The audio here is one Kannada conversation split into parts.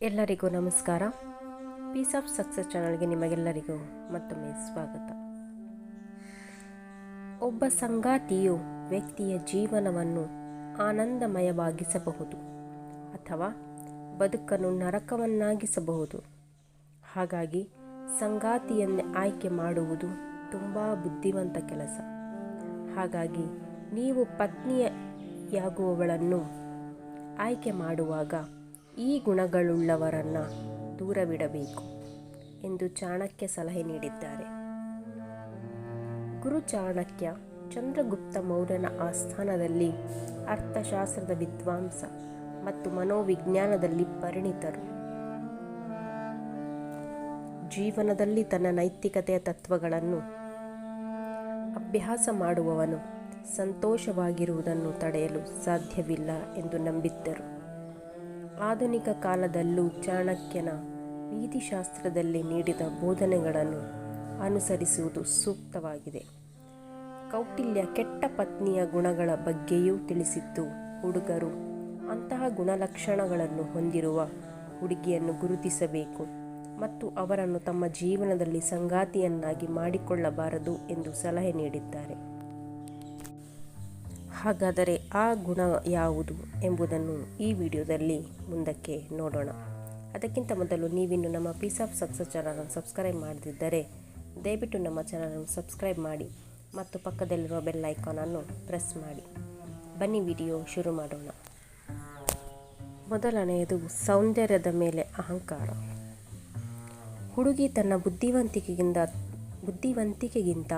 ಎಲ್ಲರಿಗೂ ನಮಸ್ಕಾರ. ಪೀಸ್ ಆಫ್ ಸಕ್ಸಸ್ ಚಾನಲ್ಗೆ ನಿಮಗೆಲ್ಲರಿಗೂ ಮತ್ತೊಮ್ಮೆ ಸ್ವಾಗತ. ಒಬ್ಬ ಸಂಗಾತಿಯು ವ್ಯಕ್ತಿಯ ಜೀವನವನ್ನು ಆನಂದಮಯವಾಗಿಸಬಹುದು ಅಥವಾ ಬದುಕನ್ನು ನರಕವನ್ನಾಗಿಸಬಹುದು. ಹಾಗಾಗಿ ಸಂಗಾತಿಯನ್ನೇ ಆಯ್ಕೆ ಮಾಡುವುದು ತುಂಬ ಬುದ್ಧಿವಂತ ಕೆಲಸ. ಹಾಗಾಗಿ ನೀವು ಪತ್ನಿಯಾಗುವವಳನ್ನು ಆಯ್ಕೆ ಮಾಡುವಾಗ ಈ ಗುಣಗಳುಳ್ಳವರನ್ನು ದೂರವಿಡಬೇಕು ಎಂದು ಚಾಣಕ್ಯ ಸಲಹೆ ನೀಡಿದ್ದಾರೆ. ಗುರು ಚಾಣಕ್ಯ ಚಂದ್ರಗುಪ್ತ ಮೌರ್ಯನ ಆಸ್ಥಾನದಲ್ಲಿ ಅರ್ಥಶಾಸ್ತ್ರದ ವಿದ್ವಾಂಸ ಮತ್ತು ಮನೋವಿಜ್ಞಾನದಲ್ಲಿ ಪರಿಣಿತರು. ಜೀವನದಲ್ಲಿ ತನ್ನ ನೈತಿಕತೆಯ ತತ್ವಗಳನ್ನು ಅಭ್ಯಾಸ ಮಾಡುವವನು ಸಂತೋಷವಾಗಿರುವುದನ್ನು ತಡೆಯಲು ಸಾಧ್ಯವಿಲ್ಲ ಎಂದು ನಂಬಿದ್ದರು. ಆಧುನಿಕ ಕಾಲದಲ್ಲೂ ಚಾಣಕ್ಯನ ನೀತಿಶಾಸ್ತ್ರದಲ್ಲಿ ನೀಡಿದ ಬೋಧನೆಗಳನ್ನು ಅನುಸರಿಸುವುದು ಸೂಕ್ತವಾಗಿದೆ. ಕೌಟಿಲ್ಯ ಕೆಟ್ಟ ಪತ್ನಿಯ ಗುಣಗಳ ಬಗ್ಗೆಯೂ ತಿಳಿಸಿದ್ದು ಹುಡುಗರು ಅಂತಹ ಗುಣಲಕ್ಷಣಗಳನ್ನು ಹೊಂದಿರುವ ಹುಡುಗಿಯನ್ನು ಗುರುತಿಸಬೇಕು ಮತ್ತು ಅವರನ್ನು ತಮ್ಮ ಜೀವನದಲ್ಲಿ ಸಂಗಾತಿಯನ್ನಾಗಿ ಮಾಡಿಕೊಳ್ಳಬಾರದು ಎಂದು ಸಲಹೆ ನೀಡಿದ್ದಾರೆ. ಹಾಗಾದರೆ ಆ ಗುಣ ಯಾವುದು ಎಂಬುದನ್ನು ಈ ವಿಡಿಯೋದಲ್ಲಿ ಮುಂದಕ್ಕೆ ನೋಡೋಣ. ಅದಕ್ಕಿಂತ ಮೊದಲು ನೀವಿನ್ನು ನಮ್ಮ ಪೀಸ್ ಆಫ್ ಸಕ್ಸಸ್ ಚಾನಲನ್ನು ಸಬ್ಸ್ಕ್ರೈಬ್ ಮಾಡದಿದ್ದರೆ ದಯವಿಟ್ಟು ನಮ್ಮ ಚಾನಲನ್ನು ಸಬ್ಸ್ಕ್ರೈಬ್ ಮಾಡಿ ಮತ್ತು ಪಕ್ಕದಲ್ಲಿರುವ ಬೆಲ್ ಐಕಾನನ್ನು ಪ್ರೆಸ್ ಮಾಡಿ. ಬನ್ನಿ ವಿಡಿಯೋ ಶುರು ಮಾಡೋಣ. ಮೊದಲನೆಯದು ಸೌಂದರ್ಯದ ಮೇಲೆ ಅಹಂಕಾರ. ಹುಡುಗಿ ತನ್ನ ಬುದ್ಧಿವಂತಿಕೆಗಿಂತ ಬುದ್ಧಿವಂತಿಕೆಗಿಂತ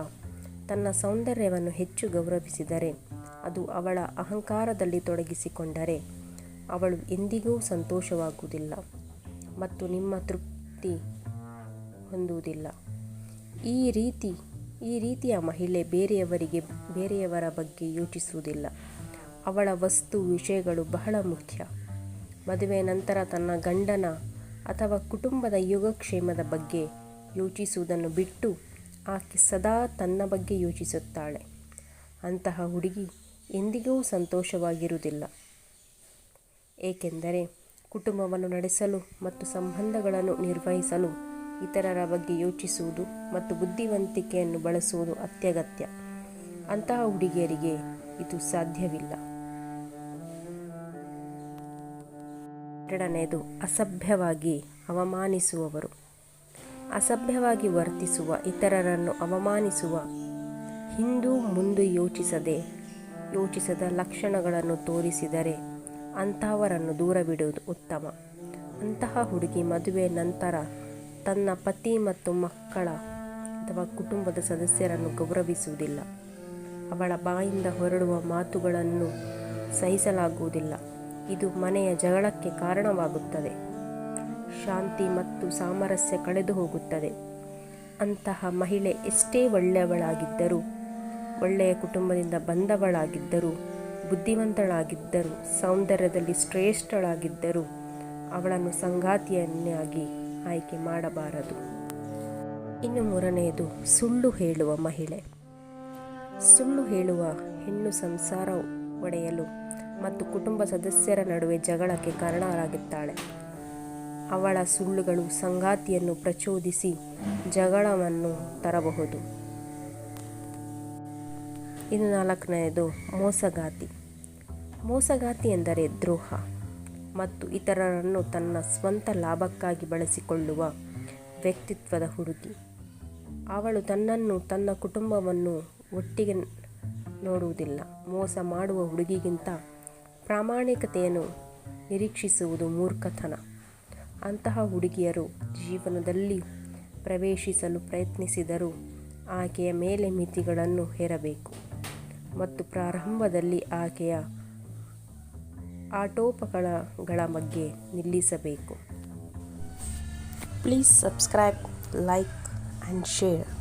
ತನ್ನ ಸೌಂದರ್ಯವನ್ನು ಹೆಚ್ಚು ಗೌರವಿಸಿದರೆ ಅದು ಅವಳ ಅಹಂಕಾರದಲ್ಲಿ ತೊಡಗಿಸಿಕೊಂಡರೆ ಅವಳು ಎಂದಿಗೂ ಸಂತೋಷವಾಗುವುದಿಲ್ಲ ಮತ್ತು ನಿಮ್ಮ ತೃಪ್ತಿ ಹೊಂದುವುದಿಲ್ಲ. ಈ ರೀತಿ, ಈ ರೀತಿಯ ಮಹಿಳೆ ಬೇರೆಯವರಿಗೆ, ಬೇರೆಯವರ ಬಗ್ಗೆ ಯೋಚಿಸುವುದಿಲ್ಲ. ಅವಳ ವಸ್ತು ವಿಷಯಗಳು ಬಹಳ ಮುಖ್ಯ. ಮದುವೆ ನಂತರ ತನ್ನ ಗಂಡನ ಅಥವಾ ಕುಟುಂಬದ ಯೋಗಕ್ಷೇಮದ ಬಗ್ಗೆ ಯೋಚಿಸುವುದನ್ನು ಬಿಟ್ಟು ಆಕೆ ಸದಾ ತನ್ನ ಬಗ್ಗೆ ಯೋಚಿಸುತ್ತಾಳೆ. ಅಂತಹ ಹುಡುಗಿ ಎಂದಿಗೂ ಸಂತೋಷವಾಗಿರುವುದಿಲ್ಲ. ಏಕೆಂದರೆ ಕುಟುಂಬವನ್ನು ನಡೆಸಲು ಮತ್ತು ಸಂಬಂಧಗಳನ್ನು ನಿರ್ವಹಿಸಲು ಇತರರ ಬಗ್ಗೆ ಯೋಚಿಸುವುದು ಮತ್ತು ಬುದ್ಧಿವಂತಿಕೆಯನ್ನು ಬಳಸುವುದು ಅತ್ಯಗತ್ಯ. ಅಂತಹ ಹುಡುಗಿಯರಿಗೆ ಇದು ಸಾಧ್ಯವಿಲ್ಲ. ಎರಡನೆಯದು, ಅಸಭ್ಯವಾಗಿ ಅವಮಾನಿಸುವವರು. ಅಸಭ್ಯವಾಗಿ ವರ್ತಿಸುವ ಇತರರನ್ನು ಅವಮಾನಿಸುವ ಹಿಂದೂ ಮುಂದೆ ಯೋಚಿಸದೆ ಯೋಚಿಸದ ಲಕ್ಷಣಗಳನ್ನು ತೋರಿಸಿದರೆ ಅಂತಹವರನ್ನು ದೂರವಿಡುವುದು ಉತ್ತಮ. ಅಂತಹ ಹುಡುಗಿ ಮದುವೆ ನಂತರ ತನ್ನ ಪತಿ ಮತ್ತು ಮಕ್ಕಳ ಅಥವಾ ಕುಟುಂಬದ ಸದಸ್ಯರನ್ನು ಗೌರವಿಸುವುದಿಲ್ಲ. ಅವಳ ಬಾಯಿಂದ ಹೊರಡುವ ಮಾತುಗಳನ್ನು ಸಹಿಸಲಾಗುವುದಿಲ್ಲ. ಇದು ಮನೆಯ ಜಗಳಕ್ಕೆ ಕಾರಣವಾಗುತ್ತದೆ. ಶಾಂತಿ ಮತ್ತು ಸಾಮರಸ್ಯ ಕಳೆದು ಹೋಗುತ್ತದೆ ಅಂತಹ ಮಹಿಳೆ ಎಷ್ಟೇ ಒಳ್ಳೆಯವಳಾಗಿದ್ದರೂ ಒಳ್ಳೆಯ ಕುಟುಂಬದಿಂದ ಬಂದವಳಾಗಿದ್ದರೂ, ಬುದ್ಧಿವಂತಳಾಗಿದ್ದರೂ, ಸೌಂದರ್ಯದಲ್ಲಿ ಶ್ರೇಷ್ಠಳಾಗಿದ್ದರೂ ಅವಳನ್ನು ಸಂಗಾತಿಯನ್ನಾಗಿ ಆಯ್ಕೆ ಮಾಡಬಾರದು. ಇನ್ನು ಮೂರನೆಯದು, ಸುಳ್ಳು ಹೇಳುವ ಮಹಿಳೆ. ಸುಳ್ಳು ಹೇಳುವ ಹೆಣ್ಣು ಸಂಸಾರ ಒಡೆಯಲು ಮತ್ತು ಕುಟುಂಬ ಸದಸ್ಯರ ನಡುವೆ ಜಗಳಕ್ಕೆ ಕಾರಣರಾಗುತ್ತಾಳೆ ಅವಳ ಸುಳ್ಳುಗಳು ಸಂಗಾತಿಯನ್ನು ಪ್ರಚೋದಿಸಿ ಜಗಳವನ್ನು ತರಬಹುದು. ಇನ್ನು ನಾಲ್ಕನೆಯದು ಮೋಸಗಾತಿ. ಮೋಸಗಾತಿ ಎಂದರೆ ದ್ರೋಹ ಮತ್ತು ಇತರರನ್ನು ತನ್ನ ಸ್ವಂತ ಲಾಭಕ್ಕಾಗಿ ಬಳಸಿಕೊಳ್ಳುವ ವ್ಯಕ್ತಿತ್ವದ ಹುಡುಗಿ. ಅವಳು ತನ್ನನ್ನು, ತನ್ನ ಕುಟುಂಬವನ್ನು ಒಟ್ಟಿಗೆ ನೋಡುವುದಿಲ್ಲ. ಮೋಸ ಮಾಡುವ ಹುಡುಗಿಗಿಂತ ಪ್ರಾಮಾಣಿಕತೆಯನ್ನು ನಿರೀಕ್ಷಿಸುವುದು ಮೂರ್ಖತನ. ಅಂತಹ ಹುಡುಗಿಯರು ಜೀವನದಲ್ಲಿ ಪ್ರವೇಶಿಸಲು ಪ್ರಯತ್ನಿಸಿದರೂ ಆಕೆಯ ಮೇಲೆ ಮಿತಿಗಳನ್ನು ಹೇರಬೇಕು. ಮತ್ತು ಪ್ರಾರಂಭದಲ್ಲಿ ಆಕೆಯ ಆಟೋಪಕರಣಗಳ ಬಗ್ಗೆ ನಿಲ್ಲಿಸಬೇಕು. Please subscribe like and share